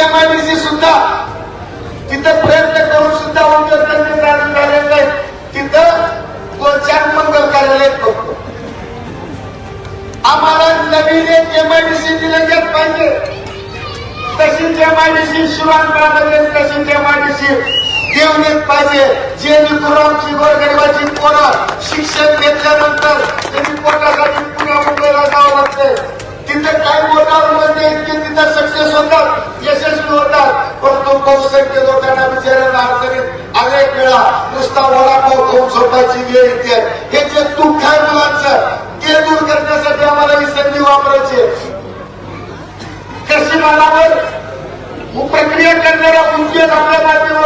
MIDC सुद्धा तिथं प्रयत्न करून सुद्धा उद्योग धंदे चालू झालेले तिथं दोन चार मंगल कार्यालय बघतो आम्हाला नवीन एक एमआयडीसी दिलं पाहिजे. तशीच एमआयडीसी शिवांमध्ये तशीच एमआयडीसी देवण्यात पाहिजे. जेणेकरून आमची गोरगरिबाची पोरं शिक्षण घेतल्यानंतर त्यांनी पोटासाठी पुन्हा मुंबईला जावं लागतंय. तिथं काय मोठा म्हणजे इतके तिथं सक्सेस होतात. परंतु बहुसंख्य लोकांना विचारायला अडचणीत अनेक वेळा नुसता वडापाव खाऊन झोपायची वेळ येते हे जे दुःख आहे मुलांचं ते दूर करण्यासाठी आम्हाला ही संधी वापरायची आहे. कृषी मालावर प्रक्रिया करणारा उद्योग आपल्या माध्यमातून